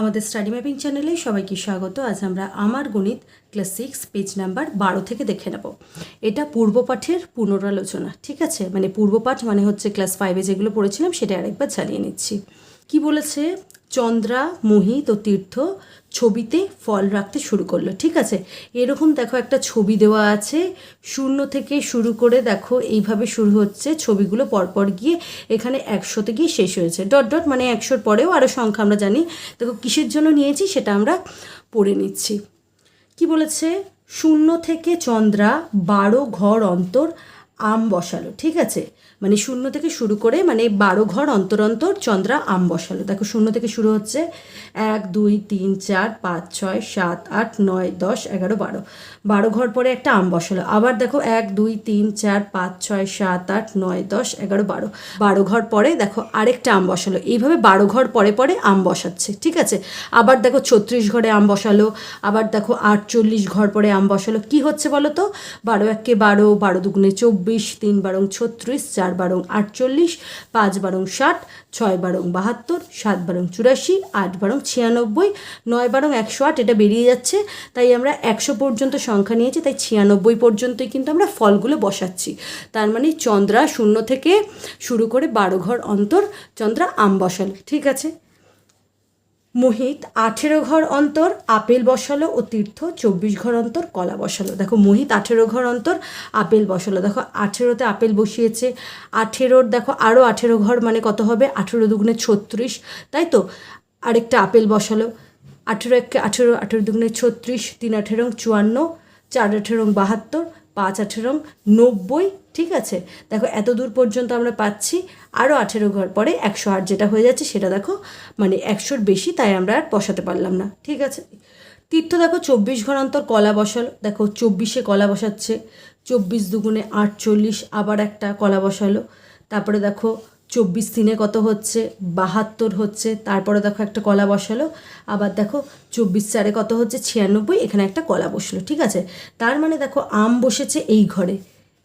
আমাদের study mapping চ্যানেলে সবাইকে স্বাগত। আজ আমরা আমার গণিত ক্লাস সিক্স, পেজ নাম্বার বারো থেকে দেখে নেব। এটা পূর্ব পাঠের পুনরালোচনা, ঠিক আছে? মানে পূর্ব পাঠ মানে হচ্ছে ক্লাস ফাইভে যেগুলো পড়েছিলাম সেটা আরেকবার চালিয়ে নিচ্ছি। কি বলেছে? চন্দ্রা, মোহিত ও তীর্থ ছবিতে ফল রাখতে শুরু করল, ঠিক আছে? এরকম দেখো একটা ছবি দেওয়া আছে, শূন্য থেকে শুরু করে দেখো এইভাবে শুরু হচ্ছে, ছবিগুলো পরপর গিয়ে এখানে একশোতে গিয়ে শেষ হয়েছে। ডট ডট মানে একশোর পরেও আরও সংখ্যা আমরা জানি। দেখো কিসের জন্য নিয়েছি সেটা আমরা পড়ে নিচ্ছি। কি বলেছে? শূন্য থেকে চন্দ্রা বারো ঘর অন্তর আম বসালো, ঠিক আছে? মানে শূন্য থেকে শুরু করে মানে বারো ঘর অন্তর অন্তর চন্দ্রা আম বসালো। দেখো শূন্য থেকে শুরু হচ্ছে এক, দুই, তিন, চার, পাঁচ, ছয়, সাত, আট, নয়, দশ, এগারো, বারো। বারো ঘর পরে একটা আম বসালো। আবার দেখো এক, দুই, তিন, চার, পাঁচ, ছয়, সাত, আট, নয়, দশ, এগারো, বারো। বারো ঘর পরে দেখো আরেকটা আম বসালো। এইভাবে বারো ঘর পরে পরে আম বসাচ্ছে, ঠিক আছে? আবার দেখো ছত্রিশ ঘরে আম বসালো। আবার দেখো আটচল্লিশ ঘর পরে আম বসালো। কি হচ্ছে বলো তো? বারো একে বারো বারো দুগুণে চব্বিশ, তিন বারং ছত্রিশ, চার বারং আটচল্লিশ, পাঁচ বারং ষাট, ছয় বারং বাহাত্তর, সাত বারং চুরাশি, আট বারং ছিয়ানব্বই, নয় বারং একশো আট, এটা বেরিয়ে যাচ্ছে। তাই আমরা একশো পর্যন্ত সংখ্যা নিয়েছি, তাই ছিয়ানব্বই পর্যন্তই কিন্তু আমরা ফলগুলো বসাচ্ছি। তার মানে চন্দ্রা শূন্য থেকে শুরু করে বারো ঘর অন্তর চন্দ্রা আম বসাল, ঠিক আছে? মোহিত আঠেরো ঘর অন্তর, আপেল বসালো ও তীর্থ চব্বিশ ঘর অন্তর, কলা বসালো। দেখো, মোহিত আঠেরো ঘর অন্তর, আপেল বসালো। দেখো, আঠেরোতে আপেল বসিয়েছে, আঠেরোর দেখো আরও আঠেরো ঘর মানে কত হবে? আঠেরো দুগুণে ছত্রিশ, তাই তো? আরেকটা আপেল বসালো। আঠেরো একে আঠেরো আঠেরো দুগুণে ছত্রিশ, তিন আঠেরো চুয়ান্ন, চার আঠেরো বাহাত্তর, পাঁচ আঠেরো নব্বই ঠিক আছে? দেখো, এত দূর পর্যন্ত আমরা পাচ্ছি আরও আঠেরো ঘর পরে একশো আট যেটা হয়ে যাচ্ছে সেটা দেখো মানে একশোর বেশি, তাই আমরা আর বসাতে পারলাম না, ঠিক আছে? তীর্থ দেখো, চব্বিশ ঘর অন্তর কলা বসাল, দেখো চব্বিশে কলা বসাচ্ছে, চব্বিশ দুগুণে আটচল্লিশ, আবার একটা কলা বসালো, তারপরে দেখো চব্বিশ দিনে কত হচ্ছে, বাহাত্তর হচ্ছে, তারপরে দেখো একটা কলা বসালো, আবার দেখো চব্বিশ চারে কত হচ্ছে, ছিয়ানব্বই, এখানে একটা কলা বসল, ঠিক আছে? তার মানে দেখো আম বসেছে এই ঘরে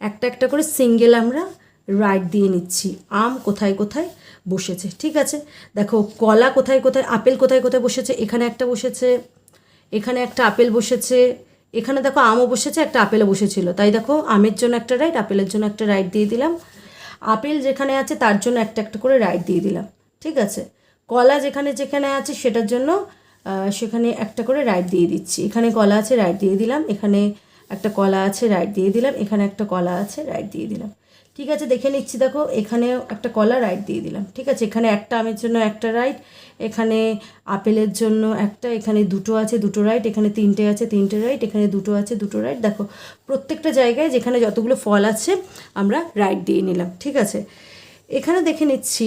একটা একটা করে সিঙ্গেল আমরা রাইট দিয়ে নিচ্ছি। আম কোথায় কোথায় বসেছে, ঠিক আছে? দেখো, কলা কোথায় কোথায়, আপেল কোথায় কোথায় বসেছে? এখানে একটা বসেছে, এখানে একটা আপেল বসেছে, এখানে দেখো আমও বসেছে, একটা আপেলও বসেছিল। তাই দেখো, আমের জন্য একটা রাইট আপেলের জন্য একটা রাইট দিয়ে দিলাম। আপেল যেখানে আছে, তার জন্য একটা একটা করে রাইট দিয়ে দিলাম, ঠিক আছে? কলা যেখানে যেখানে আছে, সেটার জন্য সেখানে একটা করে রাইট দিয়ে দিচ্ছি। এখানে কলা আছে রাইট দিয়ে দিলাম। এখানে একটা কলা আছে রাইট দিয়ে দিলাম। এখানে একটা কলা আছে রাইট দিয়ে দিলাম। ঠিক আছে, দেখে নিচ্ছি, দেখো, এখানেও একটা কলা রাইট দিয়ে দিলাম। ঠিক আছে, এখানে একটা আমের জন্য একটা রাইট এখানে আপেলের জন্য একটা, এখানে দুটো আছে, দুটো রাইট এখানে তিনটে আছে, তিনটে রাইট এখানে দুটো আছে, দুটো রাইট দেখো, প্রত্যেকটা জায়গায় যেখানে যতগুলো ফল আছে, আমরা রাইট দিয়ে নিলাম। ঠিক আছে, এখানে দেখে নিচ্ছি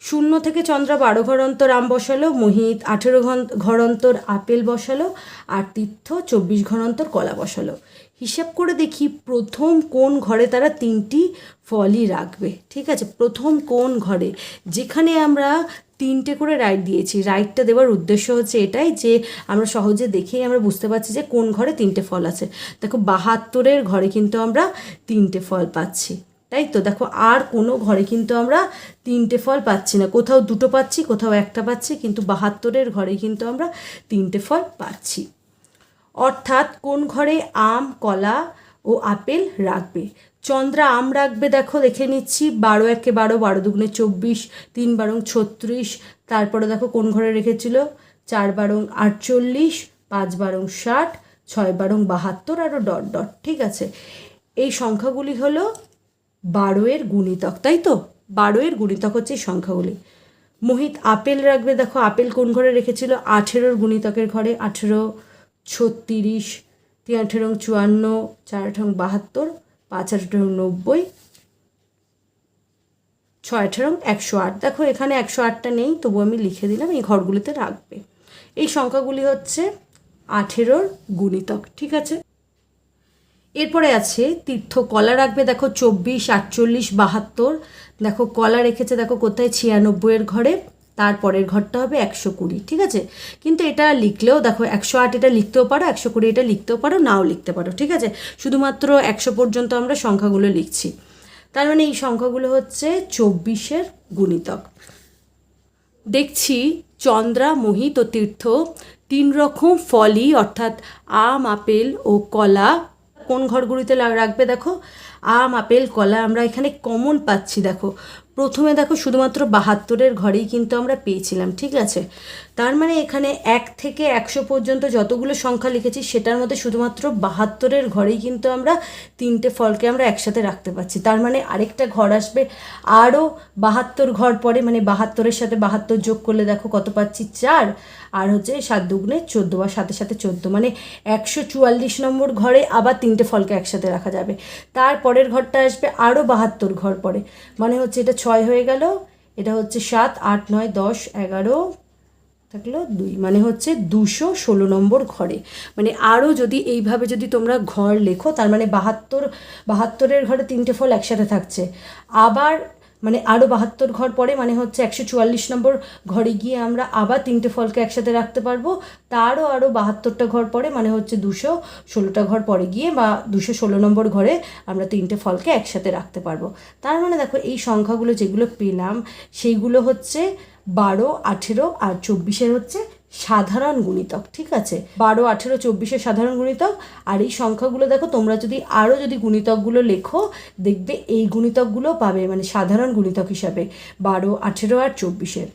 শূন্য থেকে চন্দ্রা বারো ঘর অন্তর আম বসালো, মোহিত আঠেরো ঘর অন্তর আপেল বসালো, আর তীর্থ চব্বিশ ঘর অন্তর কলা বসালো। হিসাব করে দেখি প্রথম কোন ঘরে তারা তিনটি ফলই রাখবে। ঠিক আছে, প্রথম কোন ঘরে? যেখানে আমরা তিনটে করে রাইট দিয়েছি। রাইটটা দেওয়ার উদ্দেশ্য হচ্ছে এটাই যে, আমরা সহজে দেখেই আমরা বুঝতে পারছি যে কোন ঘরে তিনটে ফল আছে। দেখো, বাহাত্তরের ঘরে কিন্তু আমরা তিনটে ফল পাচ্ছি। তাই তো দেখো, আর কোনো ঘরে কিন্তু আমরা তিনটে ফল পাচ্ছি না। কোথাও দুটো পাচ্ছি, কোথাও একটা পাচ্ছি, কিন্তু বাহাত্তরের ঘরে কিন্তু আমরা তিনটে ফল পাচ্ছি। অর্থাৎ কোন ঘরে আম, কলা ও আপেল রাখবে? চন্দ্রা আম রাখবে, দেখো, দেখে নিচ্ছি। বারো একে বারো বারো দুগুণে চব্বিশ, তিন বারং ছত্রিশ। তারপরে দেখো, কোন ঘরে রেখেছিল? চার বারং আটচল্লিশ, পাঁচ বারং ষাট, ছয় বারং বাহাত্তর আরও ডট ডট। ঠিক আছে? এই সংখ্যাগুলি হলো বারোয়ের গুণিতক, তাই তো? বারোয়ের গুণিতক হচ্ছে সংখ্যাগুলি। মোহিত, আপেল রাখবে, দেখো আপেল কোন ঘরে রেখেছিল? আঠেরোর গুণিতকের ঘরে, আঠেরো, ছত্রিশ, তিন চুয়ান্ন, চার আঠেরো বাহাত্তর, পাঁচ আঠেরো নব্বই, ছয় আঠেরো একশো আট। দেখো এখানে একশো আটটা নেই, তবু আমি লিখে দিলাম, এই ঘরগুলিতে রাখবে। এই সংখ্যাগুলি হচ্ছে আঠেরোর গুণিতক, ঠিক আছে? এরপরে আছে, তীর্থ কলা রাখবে, দেখো চব্বিশ, আটচল্লিশ, বাহাত্তর। দেখো কলা রেখেছে, দেখো কোথায়? ছিয়ানব্বইয়ের ঘরে। তারপরের ঘরটা হবে একশো কুড়ি, ঠিক আছে? কিন্তু এটা লিখলেও, দেখো একশো আট এটা লিখতেও পারো, একশো কুড়ি এটা লিখতেও পারো, নাও লিখতে পারো, ঠিক আছে? শুধুমাত্র একশো পর্যন্ত আমরা সংখ্যাগুলো লিখছি। তার মানে এই সংখ্যাগুলো হচ্ছে চব্বিশের গুণিতক। দেখছি চন্দ্রা, মোহিত তীর্থ, তিন রকম ফলই, অর্থাৎ আম, আপেল ও কলা কোন ঘরগুলিতে রাখবে দেখো? আম, আপেল, কলা আমরা এখানে কমন পাচ্ছি, দেখো। প্রথমে দেখো শুধুমাত্র বাহাত্তরের ঘরেই কিন্তু আমরা পেয়েছিলাম, ঠিক আছে? তার মানে এখানে এক থেকে একশো পর্যন্ত যতগুলো সংখ্যা লিখেছি, সেটার মধ্যে শুধুমাত্র বাহাত্তরের ঘরেই কিন্তু আমরা তিনটে ফলকে আমরা একসাথে রাখতে পারছি। তার মানে আরেকটা ঘর আসবে, আরও বাহাত্তর ঘর পরে মানে বাহাত্তরের সাথে বাহাত্তর যোগ করলে দেখো কত পাচ্ছি? চার। আর হচ্ছে সাত দুগুণে চোদ্দ বা সাথে সাথে চোদ্দ মানে একশো চুয়াল্লিশ নম্বর ঘরে আবার তিনটে ফলকে একসাথে রাখা যাবে। তার পরের ঘরটা আসবে, আরও বাহাত্তর ঘর পরে মানে হচ্ছে এটা ছয় হয়ে গেল, এটা হচ্ছে সাত, আট, নয়, দশ, এগারো থাকল দুই মানে হচ্ছে দুশো ষোলো নম্বর ঘরে। মানে আরও যদি এইভাবে যদি তোমরা ঘর লেখো, তার মানে বাহাত্তর, বাহাত্তরের ঘরে তিনটে ফল একসাথে থাকছে। আবার মানে আরও বাহাত্তর ঘর পরে মানে হচ্ছে একশো চুয়াল্লিশ নম্বর ঘরে গিয়ে আমরা আবার তিনটে ফলকে একসাথে রাখতে পারব। তারও আরও বাহাত্তরটা ঘর পরে মানে হচ্ছে দুশো ষোলোটা ঘর পরে গিয়ে বা দুশো ষোলো নম্বর ঘরে আমরা তিনটে ফলকে একসাথে রাখতে পারব। তার মানে দেখো, এই সংখ্যাগুলো যেগুলো পেলাম, সেইগুলো হচ্ছে বারো, আঠেরো আর চব্বিশের হচ্ছে সাধারণ গুণিতক, ঠিক আছে? বারো, আঠেরো, চব্বিশের সাধারণ গুণিতক আর এই সংখ্যাগুলো দেখো, তোমরা যদি আরও যদি গুণিতকগুলো লেখো, দেখবে এই গুণিতকগুলো পাবে মানে সাধারণ গুণিতক হিসাবে, বারো, আঠেরো আর চব্বিশের।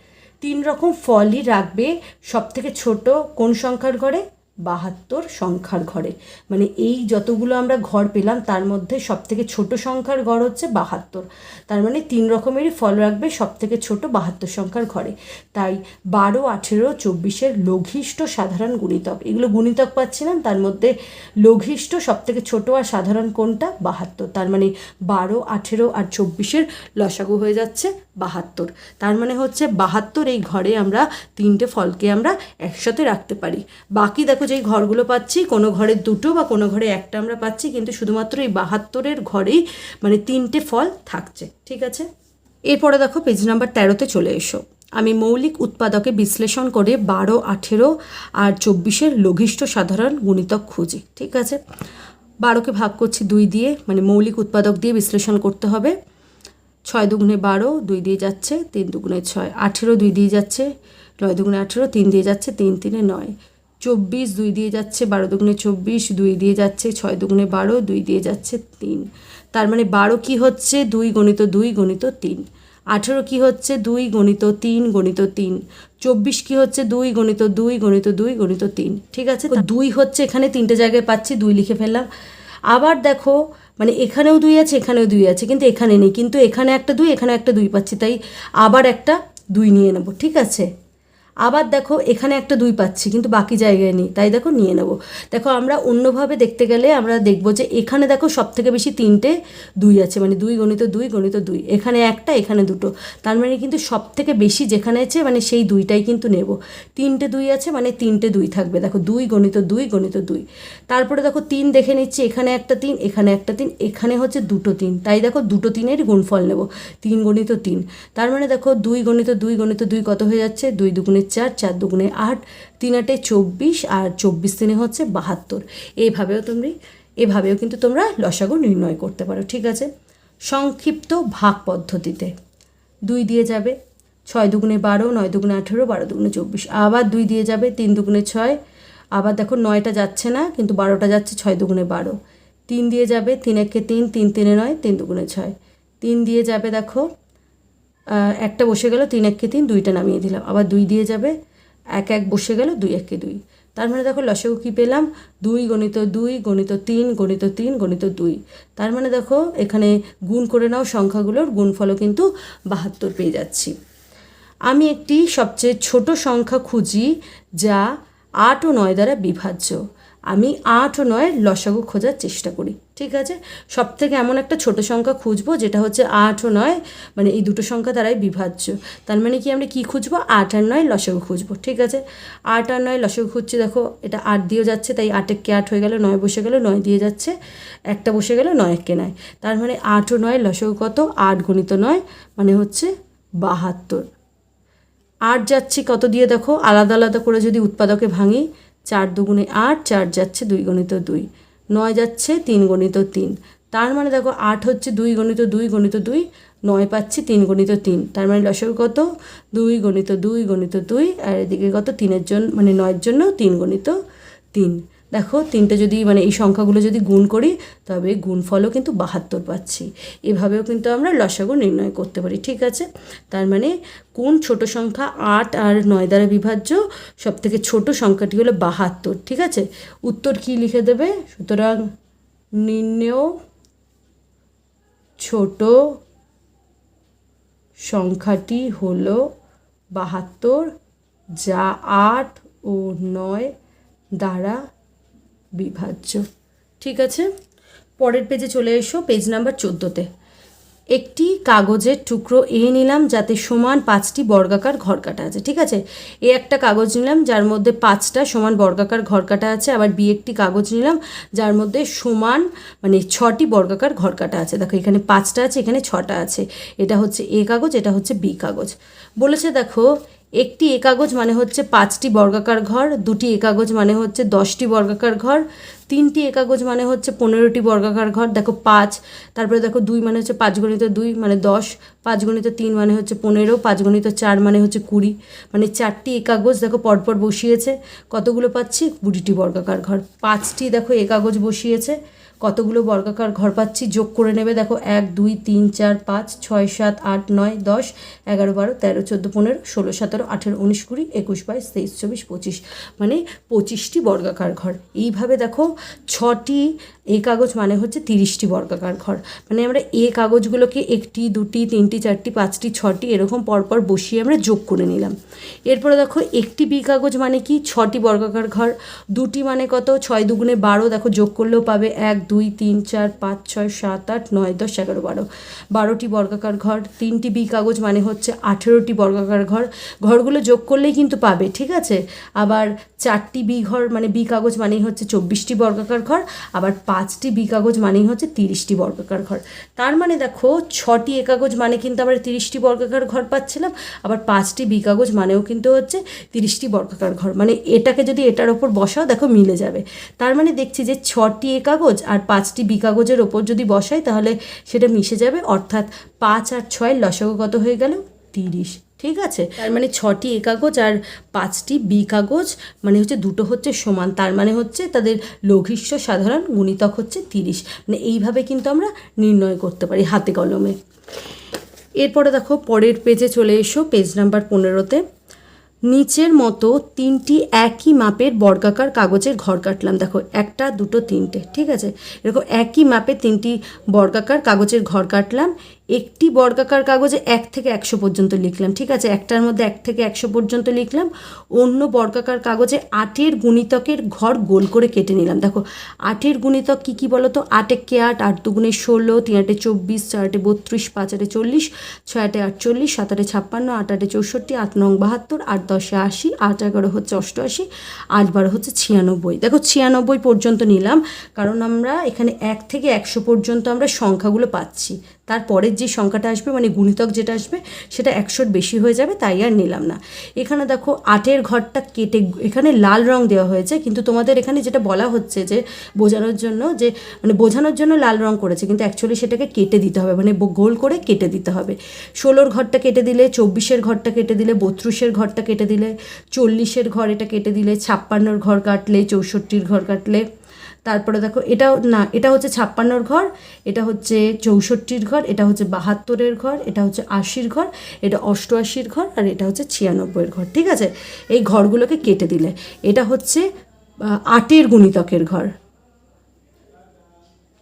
তিন রকম ফলই রাখবে সব থেকে ছোট কোন সংখ্যার ঘরে? বাহাত্তর সংখ্যার ঘরে। মানে এই যতগুলো আমরা ঘর পেলাম, তার মধ্যে সব থেকে ছোট সংখ্যার ঘর হচ্ছে বাহাত্তর। তার মানে তিন রকমেরই ফল রাখবে সব থেকে ছোট বাহাত্তর সংখ্যার ঘরে। তাই বারো, আঠেরো, চব্বিশের লঘিষ্ঠ সাধারণ গুণিতক। এগুলো গুণিতক পাচ্ছিলাম তার মধ্যে লঘিষ্ঠ সব থেকে ছোট আর সাধারণ কোনটা? বাহাত্তর। তার মানে বারো, আঠেরো আর চব্বিশের লসাগু হয়ে যাচ্ছে বাহাত্তর। তার মানে হচ্ছে বাহাত্তর এই ঘরে আমরা তিনটে ফলকে আমরা একসাথে রাখতে পারি। বাকি দেখো যেই ঘরগুলো পাচ্ছি, কোনো ঘরে দুটো বা কোনো ঘরে একটা আমরা পাচ্ছি, কিন্তু শুধুমাত্র এই বাহাত্তরের ঘরেই মানে তিনটে ফল থাকছে, ঠিক আছে? এরপরে দেখো পেজ নাম্বার তেরোতে চলে এসো। আমি মৌলিক উৎপাদকে বিশ্লেষণ করে বারো, আঠেরো আর চব্বিশের লঘিষ্ঠ সাধারণ গুণিতক খুঁজি, ঠিক আছে? বারোকে ভাগ করছি দুই দিয়ে মানে মৌলিক উৎপাদক দিয়ে বিশ্লেষণ করতে হবে। ছয় দুগুণে বারো, দুই দিয়ে যাচ্ছে, তিন দুগুণে ছয়, আঠেরো দুই দিয়ে যাচ্ছে, নয় দুগুণে আঠেরো, তিন দিয়ে যাচ্ছে, তিন তিনে নয়। চব্বিশ, দুই দিয়ে যাচ্ছে বারো দুগুণে চব্বিশ, দুই দিয়ে যাচ্ছে ছয় দুগুণে বারো, দুই দিয়ে যাচ্ছে তিন। তার মানে বারো কি হচ্ছে? দুই গণিত দুই, গণিত তিন। আঠেরো কি হচ্ছে? দুই গণিত তিন গণিত তিন। চব্বিশ কি হচ্ছে? দুই গণিত দুই গণিত দুই, গণিত তিন। ঠিক আছে? দুই হচ্ছে এখানে তিনটে জায়গায় পাচ্ছি, দুই লিখে ফেললাম। আবার দেখো মানে এখানেও দুই আছে, এখানেও দুই আছে, কিন্তু এখানে নেই। কিন্তু এখানে একটা দুই, এখানে একটা দুই পাচ্ছি, তাই আবার একটা দুই নিয়ে নেব, ঠিক আছে? আবার দেখো এখানে একটা দুই পাচ্ছি, কিন্তু বাকি জায়গায় নেই, তাই দেখো নিয়ে নেব। দেখো আমরা অন্যভাবে দেখতে গেলে আমরা দেখব যে এখানে দেখো সব থেকে বেশি তিনটে দুই আছে মানে দুই গণিত দুই গণিত দুই। এখানে একটা, এখানে দুটো। তার মানে কিন্তু সব থেকে বেশি যেখানে আছে মানে সেই দুইটাই কিন্তু নেব। তিনটে দুই আছে মানে তিনটে দুই থাকবে। দেখো দুই, গণিত দুই গণিত দুই। তারপরে দেখো তিন দেখে নিচ্ছি, এখানে একটা তিন, এখানে একটা তিন, এখানে হচ্ছে দুটো তিন। তাই দেখো দুটো তিনের গুণফল নেব, তিন গণিত তিন। তার মানে দেখো দুই গণিত দুই গণিত দুই কত হয়ে যাচ্ছে? দুই দুগুণে চার চার দুগুণে আট, তিন আটে চব্বিশ আর চব্বিশ তিনে হচ্ছে বাহাত্তর। এইভাবেও তুমি, এভাবেও কিন্তু তোমরা লসাগু নির্ণয় করতে পারো, ঠিক আছে? সংক্ষিপ্ত ভাগ পদ্ধতিতে। দুই দিয়ে যাবে, ছয় দুগুণে বারো, নয় দুগুণে আঠেরো, বারো দুগুণে চব্বিশ। আবার দুই দিয়ে যাবে, তিন দুগুণে ছয়। আবার দেখো নয়টা যাচ্ছে না, কিন্তু বারোটা যাচ্ছে, ছয় দুগুণে বারো। তিন দিয়ে যাবে, তিন একে তিন তিন তিনে নয়, তিন দুগুণে ছয়। তিন দিয়ে যাবে দেখো একটা বসে গেল, তিন একে তিন, দুইটা নামিয়ে দিলাম আবার দুই দিয়ে যাবে, এক এক বসে গেল, দুই একে দুই। তার মানে দেখো লসাগু কী পেলাম? দুই গণিত দুই, গণিত তিন গণিত তিন, গণিত দুই। তার মানে দেখো এখানে গুণ করে নাও সংখ্যাগুলোর, গুণফলও কিন্তু বাহাত্তর পেয়ে যাচ্ছি। আমি একটি সবচেয়ে ছোট সংখ্যা খুঁজি যা আট ও নয় দ্বারা বিভাজ্য। আমি আট ও নয়ের লসাগু খোঁজার চেষ্টা করি, ঠিক আছে? সব থেকে এমন একটা ছোট সংখ্যা খুঁজবো যেটা হচ্ছে আট ও নয় মানে এই দুটো সংখ্যা দ্বারাই বিভাজ্য। তার মানে কি আমরা কী খুঁজবো? আট আর নয় লসাগু খুঁজবো, ঠিক আছে? আট আর নয় লসাগু খুঁজছি, দেখো, এটা আট দিয়েও যাচ্ছে, তাই আট একে আট হয়ে গেল, নয় বসে গেল, নয় দিয়ে যাচ্ছে, একটা বসে গেল, নয় একে নয় তার মানে আট ও নয় লসাগু কত? আট গণিত নয় মানে হচ্ছে বাহাত্তর। আট যাচ্ছি কত দিয়ে দেখো? আলাদা আলাদা করে যদি উৎপাদকে ভাঙি চার দুগুণে আট, চার যাচ্ছে দুই গণিত দুই, নয় যাচ্ছে তিন গণিত তিন। তার মানে দেখো আট হচ্ছে দুই গণিত দুই গণিত দুই, নয় পাচ্ছি তিন গণিত তিন। তার মানে লসক কত? দুই গণিত দুই গণিত দুই, আর এদিকে কত? তিনের জন্য মানে নয়ের জন্য তিন গণিত তিন। দেখো, তিনটে যদি মানে এই সংখ্যাগুলো যদি গুণ করি, তবে গুণফলও কিন্তু বাহাত্তর পাচ্ছি। এভাবেও কিন্তু আমরা লসাগু নির্ণয় করতে পারি, ঠিক আছে? তার মানে কোন ছোট সংখ্যা আট আর নয় দ্বারা বিভাজ্য সব থেকে ছোট সংখ্যাটি হলো বাহাত্তর, ঠিক আছে? উত্তর কি লিখে দেবে? সুতরাং নির্ণেয় ছোট সংখ্যাটি হলো বাহাত্তর, যা আট ও নয় দ্বারা বিভাজ্য। ঠিক আছে? পরের পেজে চলে এসো পেজ নাম্বার চোদ্দোতে। একটি কাগজের টুকরো এ নিলাম, যাতে সমান পাঁচটি বর্গাকার ঘর কাটা আছে। ঠিক আছে? এ একটা কাগজ নিলাম, যার মধ্যে পাঁচটা সমান বর্গাকার ঘর কাটা আছে। আবার বি একটি কাগজ নিলাম, যার মধ্যে সমান মানে ছটি বর্গাকার ঘর কাটা আছে। দেখো, এখানে পাঁচটা আছে, এখানে ছটা আছে। এটা হচ্ছে এ কাগজ, এটা হচ্ছে বি কাগজ। বলেছে, দেখো একটি একাগজ মানে হচ্ছে পাঁচটি বর্গাকার ঘর, দুটি একাগজ মানে হচ্ছে দশটি বর্গাকার ঘর, তিনটি একাগজ মানে হচ্ছে পনেরোটি বর্গাকার ঘর। দেখো পাঁচ, তারপরে দেখো দুই মানে হচ্ছে পাঁচ গণিত দুই মানে দশ, পাঁচ গণিত তিন মানে হচ্ছে পনেরো, পাঁচ গণিত চার মানে হচ্ছে কুড়ি। মানে চারটি একাগজ দেখো পরপর বসিয়েছে। কতগুলো পাচ্ছি? কুড়িটি বর্গাকার ঘর। পাঁচটি দেখো এ কাগজ বসিয়েছে। কতগুলো বর্গাকার ঘর পাচ্ছি? যোগ করে নেবে, দেখো, এক, দুই, তিন, চার, পাঁচ, ছয়, সাত, আট, নয়, দশ, এগারো, বারো, তেরো, চোদ্দ, পনেরো, ষোলো, সতেরো, আঠেরো, উনিশ, কুড়ি, একুশ, বাইশ, তেইশ, চব্বিশ, পঁচিশ মানে পঁচিশটি বর্গাকার ঘর। এইভাবে দেখো, ছটি এ কাগজ মানে হচ্ছে তিরিশটি বর্গাকার ঘর। মানে আমরা এ কাগজগুলোকে একটি, দুটি, তিনটি, চারটি, পাঁচটি, ছটি এরকম পরপর বসিয়ে আমরা যোগ করে নিলাম। এরপরে দেখো, একটি বি কাগজ মানে কি? ছটি বর্গাকার ঘর। দুটি মানে কত? ছয় দুগুণে বারো, দেখো, যোগ করলেও পাবে এক দুই, তিন, চার, পাঁচ, ছয়, সাত, আট, নয়, দশ, এগারো, বারো। বারোটি বর্গাকার ঘর, তিনটি বি কাগজ মানে হচ্ছে আঠেরোটি বর্গাকার ঘর। ঘরগুলো যোগ করলেই কিন্তু পাবে, ঠিক আছে? আবার চারটি বি ঘর মানে বি কাগজ মানেই হচ্ছে চব্বিশটি বর্গাকার ঘর, আবার পাঁচটি বি কাগজ মানেই হচ্ছে তিরিশটি বর্গাকার ঘর। তার মানে দেখো, ছটি এ কাগজ মানে কিন্তু আমরা তিরিশটি বর্গাকার ঘর পাচ্ছিলাম, আবার পাঁচটি বি কাগজ মানেও কিন্তু হচ্ছে তিরিশটি বর্গাকার ঘর। মানে এটাকে যদি এটার ওপর বসাও, দেখো মিলে যাবে। তার মানে দেখছি যে ছটি এ কাগজ আর পাঁচটি বি কাগজের ওপর যদি বসাই, তাহলে সেটা মিশে যাবে। অর্থাৎ পাঁচ আর ছয় লসাগু হয়ে গেল? তিরিশ। ঠিক আছে? তার মানে ছটি এ কাগজ আর পাঁচটি বি কাগজ মানে হচ্ছে দুটো হচ্ছে সমান। তার মানে হচ্ছে তাদের লঘিষ্ঠ সাধারণ গুণিতক হচ্ছে তিরিশ। মানে এইভাবে কিন্তু আমরা নির্ণয় করতে পারি হাতে কলমে। এরপরে দেখো, পরের পেজে চলে এসো পেজ নাম্বার পনেরোতে। নিচের মতো তিনটি একই মাপের বর্গাকার কাগজের ঘর কাটলাম। দেখো, একটা, দুটো, তিনটে, ঠিক আছে? এরকম একই মাপে তিনটি বর্গাকার কাগজের ঘর কাটলাম। একটি বর্গাকার কাগজে এক থেকে একশো পর্যন্ত লিখলাম, ঠিক আছে? একটার মধ্যে এক থেকে একশো পর্যন্ত লিখলাম, অন্য বর্গাকার কাগজে আটের গুণিতকের ঘর গোল করে কেটে নিলাম। দেখো, আটের গুণিতক কী কী বলো তো আট কে আট আট দুগুণে ষোলো, তিন আটে চব্বিশ, চার আটে বত্রিশ, পাঁচ আটে চল্লিশ, ছয় আটে আটচল্লিশ, সাত আটে ছাপ্পান্ন, আট আটে চৌষট্টি, আট নং বাহাত্তর, আট দশে আশি, আট এগারো হচ্ছে অষ্টআশি, আট বারো হচ্ছে ছিয়ানব্বই। দেখো, ছিয়ানব্বই পর্যন্ত নিলাম, কারণ আমরা এখানে এক থেকে একশো পর্যন্ত আমরা সংখ্যাগুলো পাচ্ছি। তারপরের যে সংখ্যাটা আসবে মানে গুণিতক যেটা আসবে, সেটা একশোর বেশি হয়ে যাবে, তাই আর নিলাম না। এখানে দেখো আটের ঘরটা কেটে, এখানে লাল রং দেওয়া হয়েছে, কিন্তু তোমাদের এখানে যেটা বলা হচ্ছে যে বোঝানোর জন্য, যে মানে বোঝানোর জন্য লাল রং করেছে, কিন্তু অ্যাকচুয়ালি সেটাকে কেটে দিতে হবে মানে গোল করে কেটে দিতে হবে। ষোলোর ঘরটা কেটে দিলে, চব্বিশের ঘরটা কেটে দিলে, বত্রিশের ঘরটা কেটে দিলে, চল্লিশের ঘর এটা কেটে দিলে, ছাপ্পান্নর ঘর কাটলে, চৌষট্টির ঘর কাটলে তারপরে দেখো এটা না, এটা হচ্ছে ছাপ্পান্নর ঘর, এটা হচ্ছে চৌষট্টির ঘর, এটা হচ্ছে বাহাত্তরের ঘর, এটা হচ্ছে আশির ঘর, এটা অষ্টআশির ঘর আর এটা হচ্ছে ছিয়ানব্বইয়ের ঘর, ঠিক আছে? এই ঘরগুলোকে কেটে দিলে। এটা হচ্ছে আটের গুণিতকের ঘর।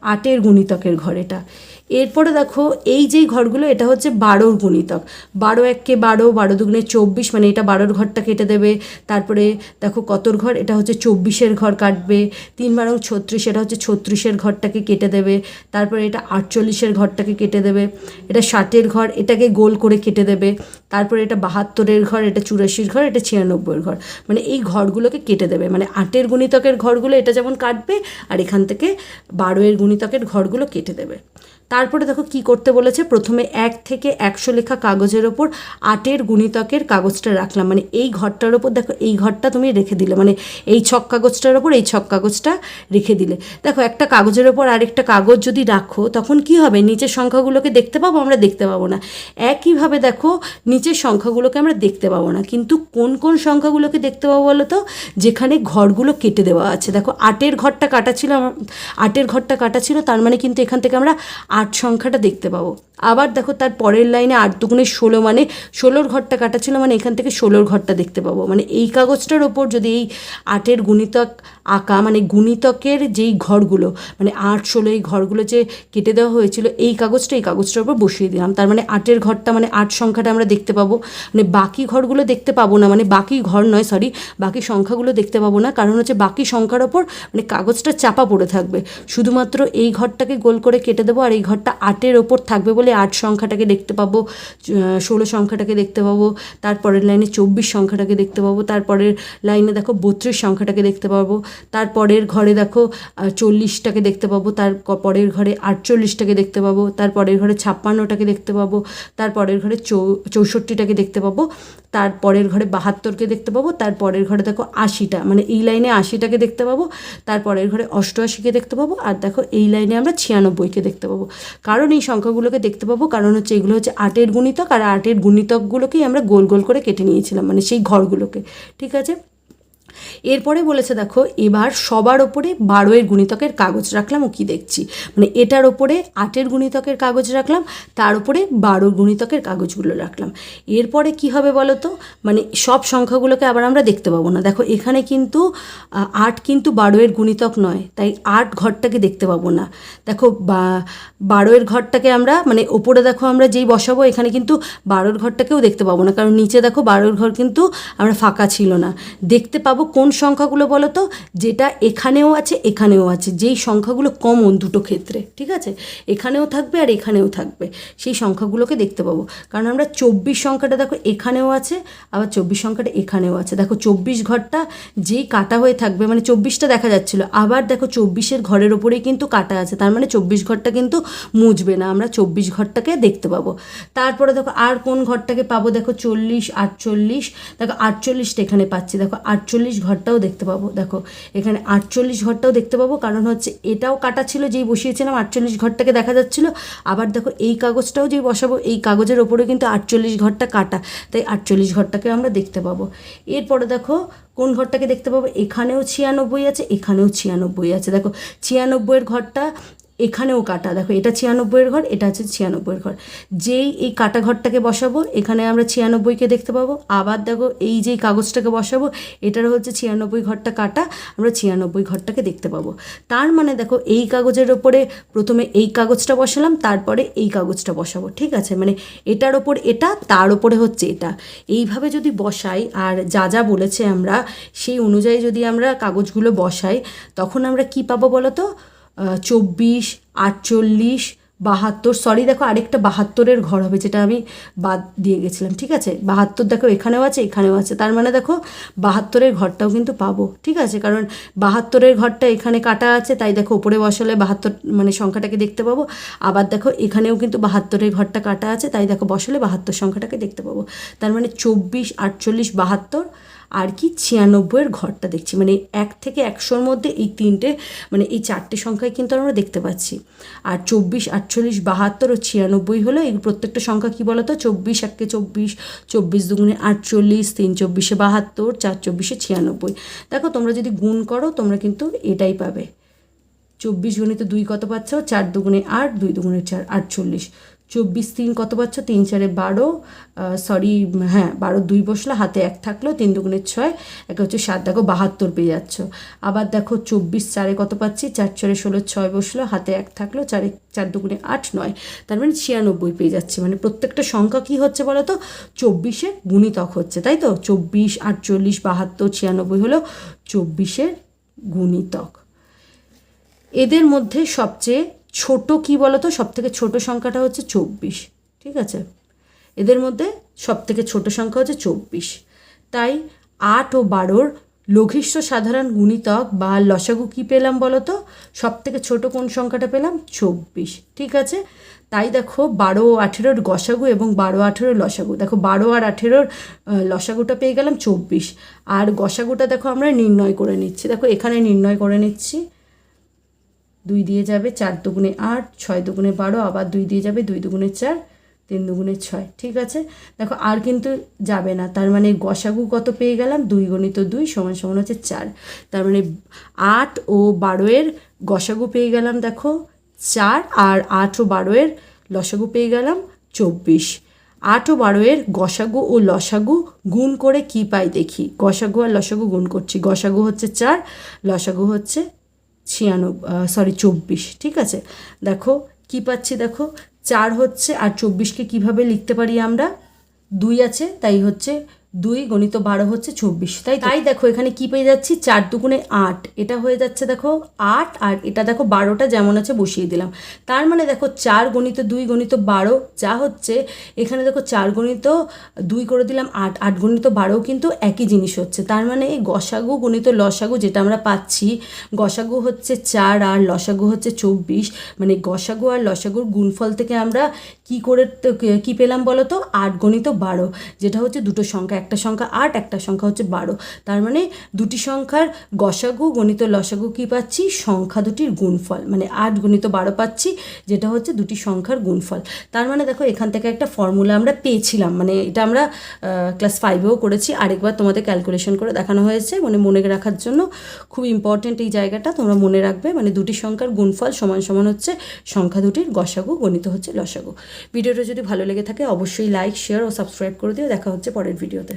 আটের গুণিতকের ঘর এটা। এরপরে দেখো, এই যেই ঘরগুলো, এটা হচ্ছে বারোর গুণিতক। বারো এককে বারো বারো দুগুণে চব্বিশ মানে এটা বারোর ঘরটা কেটে দেবে। তারপরে দেখো কতর ঘর, এটা হচ্ছে চব্বিশের ঘর কাটবে। তিন বারং ছত্রিশ, এটা হচ্ছে ছত্রিশের ঘরটাকে কেটে দেবে। তারপরে এটা আটচল্লিশের ঘরটাকে কেটে দেবে। এটা ষাটের ঘর, এটাকে গোল করে কেটে দেবে। তারপরে এটা বাহাত্তরের ঘর, এটা চুরাশির ঘর, এটা ছিয়ানব্বইয়ের ঘর। মানে এই ঘরগুলোকে কেটে দেবে। মানে আটের গুণিতকের ঘরগুলো এটা যেমন কাটবে, আর এখান থেকে বারোয়ের গুণিতকের ঘরগুলো কেটে দেবে। তারপরে দেখো কি করতে বলেছে? প্রথমে এক থেকে একশো লেখা কাগজের ওপর আটের গুণিতকের কাগজটা রাখলাম। মানে এই ঘরটার ওপর দেখো, এই ঘরটা তুমি রেখে দিলে। মানে এই ছক কাগজটার ওপর এই ছক কাগজটা রেখে দিলে। দেখো, একটা কাগজের ওপর আরেকটা কাগজ যদি রাখো, তখন কি হবে? নিচের সংখ্যাগুলোকে দেখতে পাবো? আমরা দেখতে পাবো না। একইভাবে দেখো, নিচের সংখ্যাগুলোকে আমরা দেখতে পাবো না। কিন্তু কোন কোন সংখ্যাগুলোকে দেখতে পাবো বলো তো? যেখানে ঘরগুলো কেটে দেওয়া আছে। দেখো, আটের ঘরটা কাটা ছিল আটের ঘরটা কাটা ছিল, তার মানে কিন্তু এখান থেকে আমরা আট সংখ্যাটা দেখতে পাবো। আবার দেখো তার পরের লাইনে আট দুগুণে ষোলো মানে ষোলোর ঘরটা কাটা ছিল মানে এখান থেকে ষোলোর ঘরটা দেখতে পাবো। মানে এই কাগজটার ওপর যদি এই আটের গুণিতক আঁকা মানে গুণিতকের যেই ঘরগুলো মানে আট ষোলো এই ঘরগুলো যে কেটে দেওয়া হয়েছিল, এই কাগজটা এই কাগজটার ওপর বসিয়ে দিলাম। তার মানে আটের ঘরটা মানে আট সংখ্যাটা আমরা দেখতে পাবো। মানে বাকি ঘরগুলো দেখতে পাবো না মানে বাকি ঘর নয় সরি বাকি সংখ্যাগুলো দেখতে পাবো না। কারণ হচ্ছে বাকি সংখ্যার ওপর মানে কাগজটা চাপা পড়ে থাকবে। শুধুমাত্র এই ঘরটাকে গোল করে কেটে দেবো আর এই ঘরটা আটের ওপর থাকবে বলে আট সংখ্যাটাকে দেখতে পাবো ষোলো সংখ্যাটাকে দেখতে পাবো, তারপরের লাইনে চব্বিশ সংখ্যাটাকে দেখতে পাবো, তারপরের লাইনে দেখো বত্রিশ সংখ্যাটাকে দেখতে পাবো, তারপরের ঘরে দেখো চল্লিশটাকে দেখতে পাবো, তার পরের ঘরে আটচল্লিশটাকে দেখতে পাবো, তারপরের ঘরে ছাপ্পান্নটাকে দেখতে পাবো, তারপরের ঘরে চৌষট্টিটাকে দেখতে পাবো তারপরের ঘরে বাহাত্তরকে দেখতে পাবো, তার পরের ঘরে দেখো আশিটা মানে এই লাইনে আশিটাকে দেখতে পাবো, তার পরের ঘরে অষ্টআশিকে দেখতে পাবো, আর দেখো এই লাইনে আমরা ছিয়ানব্বইকে দেখতে পাবো। কারণ এই সংখ্যাগুলোকে দেখতে পাবো, কারণ হচ্ছে এগুলো হচ্ছে আটের গুণিতক, আর আটের গুণিতকগুলোকেই আমরা গোল গোল করে কেটে নিয়েছিলাম মানে সেই ঘরগুলোকে, ঠিক আছে? এরপরে বলেছে, দেখো, এবার সবার ওপরে বারোয়ের গুণিতকের কাগজ রাখলাম, ও কি দেখছি? মানে এটার ওপরে আটের গুণিতকের কাগজ রাখলাম, তার উপরে বারো গুণিতকের কাগজগুলো রাখলাম। এরপরে কি হবে বলো তো মানে সব সংখ্যাগুলোকে আবার আমরা দেখতে পাবো না। দেখো, এখানে কিন্তু আট কিন্তু বারোয়ের গুণিতক নয়, তাই আট ঘরটাকে দেখতে পাবো না। দেখো, বা, বারোয়ের ঘরটাকে আমরা মানে ওপরে দেখো আমরা যেই বসাবো, এখানে কিন্তু বারোর ঘরটাকেও দেখতে পাবো না, কারণ নিচে দেখো বারোর ঘর কিন্তু আমরা ফাঁকা ছিল না। দেখতে পাবো কোন সংখ্যাগুলো বলো তো? যেটা এখানেও আছে এখানেও আছে। যেই সংখ্যাগুলো কমন দুটো ক্ষেত্রে, ঠিক আছে? এখানেও থাকবে আর এখানেও থাকবে। সেই সংখ্যাগুলোকে দেখতে পাবো। কারণ আমরা চব্বিশ সংখ্যাটা দেখো, এখানেও আছে, আবার চব্বিশ সংখ্যাটা এখানেও আছে। দেখো চব্বিশ ঘরটা যেই কাটা হয়ে থাকবে মানে চব্বিশটা দেখা যাচ্ছিল, আবার দেখো চব্বিশের ঘরের ওপরেই কিন্তু কাটা আছে। তার মানে চব্বিশ ঘরটা কিন্তু মুছবে না। আমরা চব্বিশ ঘরটাকে দেখতে পাবো। তারপরে দেখো আর কোন ঘরটাকে পাবো? দেখো চল্লিশ, আটচল্লিশ। দেখো আটচল্লিশটা এখানে পাচ্ছি। দেখো আটচল্লিশ ঘরটাও দেখতে পাবো। দেখো, এখানে আটচল্লিশ ঘরটাও দেখতে পাবো, কারণ হচ্ছে এটাও কাটা ছিল, যেই বসিয়েছিলাম আটচল্লিশ ঘরটাকে দেখা যাচ্ছিল। আবার দেখো, এই কাগজটাও যেই বসাবো, এই কাগজের ওপরে কিন্তু আটচল্লিশ ঘরটা কাটা। তাই আটচল্লিশ ঘরটাকে আমরা দেখতে পাবো। এরপরে দেখো, কোন ঘরটাকে দেখতে পাবো? এখানেও ছিয়ানব্বই আছে, এখানেও ছিয়ানব্বই আছে। দেখো, ছিয়ানব্বইয়ের ঘরটা এখানেও কাটা। দেখো, এটা ছিয়ানব্বইয়ের ঘর, এটা হচ্ছে ছিয়ানব্বইয়ের ঘর। যেই এই কাটা ঘরটাকে বসাবো, এখানে আমরা ছিয়ানব্বইকে দেখতে পাবো। আবার দেখো, এই যেই কাগজটাকে বসাবো, এটার হচ্ছে ছিয়ানব্বই ঘরটা কাটা, আমরা ছিয়ানব্বই ঘরটাকে দেখতে পাবো। তার মানে দেখো, এই কাগজের ওপরে প্রথমে এই কাগজটা বসালাম, তারপরে এই কাগজটা বসাবো, ঠিক আছে? মানে এটার ওপর এটা, তার ওপরে হচ্ছে এটা। এইভাবে যদি বসাই, আর যা যা বলেছে আমরা, সেই অনুযায়ী যদি আমরা কাগজগুলো বসাই, তখন আমরা কি পাবো বলো তো চব্বিশ, আটচল্লিশ, বাহাত্তর সরি দেখো আরেকটা বাহাত্তরের ঘর হবে যেটা আমি বাদ দিয়ে গেছিলাম, ঠিক আছে? বাহাত্তর দেখো এখানেও আছে এখানেও আছে, তার মানে দেখো বাহাত্তরের ঘরটাও কিন্তু পাবো, ঠিক আছে? কারণ বাহাত্তরের ঘরটা এখানে কাটা আছে, তাই দেখো ওপরে বসালে বাহাত্তর মানে সংখ্যাটাকে দেখতে পাবো, আবার দেখো এখানেও কিন্তু বাহাত্তরের ঘরটা কাটা আছে, তাই দেখো বসালে বাহাত্তর সংখ্যাটাকে দেখতে পাবো, তার মানে চব্বিশ, আটচল্লিশ, বাহাত্তর আর কি ছিয়ানব্বইয়ের ঘরটা দেখছি। মানে এক থেকে একশোর মধ্যে এই তিনটে মানে এই চারটে সংখ্যায় কিন্তু আমরা দেখতে পাচ্ছি। আর চব্বিশ, আটচল্লিশ, বাহাত্তর ও ছিয়ানব্বই হলো এই প্রত্যেকটা সংখ্যা কী বলো তো চব্বিশ, একে চব্বিশ চব্বিশ দুগুণে আটচল্লিশ, তিন চব্বিশে বাহাত্তর, চার চব্বিশে ছিয়ানব্বই। দেখো, তোমরা যদি গুণ করো, তোমরা কিন্তু এটাই পাবে। চব্বিশ গুণিতে দুই কত পাচ্ছ? চার দুগুণে আট, দুই দুগুণে চার, আটচল্লিশ। চব্বিশ তিন কত পাচ্ছ? তিন চারে বারো। সরি হ্যাঁ বারো দুই বসল হাতে এক থাকল, তিন দুগুণের ছয়, একে হচ্ছে সাত, দেখো বাহাত্তর পেয়ে যাচ্ছ। আবার দেখো চব্বিশ চারে কত পাচ্ছি? চার চারে ষোলো, ছয় বসল, হাতে এক থাকল, চারে চার দুগুণে আট, নয়। তার মানে ছিয়ানব্বই পেয়ে যাচ্ছে। মানে প্রত্যেকটা সংখ্যা কী হচ্ছে বলো তো চব্বিশের গুণিতক হচ্ছে, তাই তো? চব্বিশ, আটচল্লিশ, বাহাত্তর, ছিয়ানব্বই হলো চব্বিশের গুণিতক। এদের মধ্যে সবচেয়ে ছোট কি বলতো? সব থেকে ছোট সংখ্যাটা হচ্ছে চব্বিশ। ঠিক আছে? এদের মধ্যে সব থেকে ছোট সংখ্যা হচ্ছে চব্বিশ। তাই আট ও বারোর লঘিষ্ঠ সাধারণ গুণিতক বা লসাগু কী পেলাম বলো তো সব থেকে ছোটো কোন সংখ্যাটা পেলাম? চব্বিশ। ঠিক আছে? তাই দেখো বারো আঠেরোর গসাগু এবং বারো আঠেরোর লসাগু। দেখো বারো আর আঠেরোর লসাগুটা পেয়ে গেলাম চব্বিশ। আর গসাগুটা দেখো আমরা নির্ণয় করে নিচ্ছি। দেখো এখানে নির্ণয় করে নিচ্ছি। দুই দিয়ে যাবে চার দুগুণে আট, ছয় দুগুণে বারো, আবার দুই দিয়ে যাবে দুই দুগুণে চার, তিন দুগুণে ছয়, ঠিক আছে? দেখো, আর কিন্তু যাবে না, তার মানে গসাগু কত পেয়ে গেলাম? দুই গণিত দুই সমান সমান হচ্ছে চার, তার মানে আট ও বারোয়ের গসাগু পেয়ে গেলাম, দেখো, চার, আর আট ও বারোয়ের লসাগু পেয়ে গেলাম চব্বিশ, আট ও বারোয়ের গসাগু ও লসাগু গুণ করে কি পাই দেখি? গসাগু আর লসাগু গুণ করছি, গসাগু হচ্ছে চার, লসাগু হচ্ছে ছিয়ানব্বই সরি চব্বিশ, ঠিক আছে? দেখো, কি পাচ্ছি দেখো? চার হচ্ছে আর চব্বিশকে কীভাবে লিখতে পারি আমরা? দুই আছে, তাই হচ্ছে দুই গণিত বারো হচ্ছে চব্বিশ, তাই তাই দেখো, এখানে কি পেয়ে যাচ্ছি? চার দুগুণে আট, এটা হয়ে যাচ্ছে দেখো আট, আর এটা দেখো বারোটা, যেমন আছে বসিয়ে দিলাম। তার মানে দেখো চার গণিত দুই, গণিত বারো, যা হচ্ছে, এখানে দেখো চার গণিত দুই করে দিলাম আট আট গণিত বারো কিন্তু একই জিনিস হচ্ছে। তার মানে এই গসাগু, গণিত লসাগু যেটা আমরা পাচ্ছি, গসাগু হচ্ছে চার আর লসাগু হচ্ছে চব্বিশ মানে গসাগু আর লসাগুর গুণফল থেকে আমরা কি করে, কি পেলাম বলো তো আট গণিত বারো, যেটা হচ্ছে দুটো সংখ্যা একটা সংখ্যা, আট একটা সংখ্যা হচ্ছে বারো। তার মানে দুটি সংখ্যার গসাগু গণিত লসাগু কি পাচ্ছি? সংখ্যা দুটির গুণফল। মানে আট গণিত বারো পাচ্ছি, যেটা হচ্ছে দুটি সংখ্যার গুণফল। তার মানে দেখো, এখান থেকে একটা ফর্মুলা আমরা পেয়েছিলাম। মানে এটা আমরা ক্লাস ফাইভেও করেছি। আরেকবার তোমাদের ক্যালকুলেশন করে দেখানো হয়েছে। মানে মনে রাখার জন্য খুব ইম্পর্টেন্ট এই জায়গাটা। তোমরা মনে রাখবে মানে দুটি সংখ্যার গুণফল সমান সমান হচ্ছে সংখ্যা দুটির গসাগু গণিত হচ্ছে লসাগু। ভিডিওটা যদি ভালো লেগে থাকে, অবশ্যই লাইক শেয়ার ও সাবস্ক্রাইব করে দিও। দেখা হচ্ছে পরের ভিডিওতে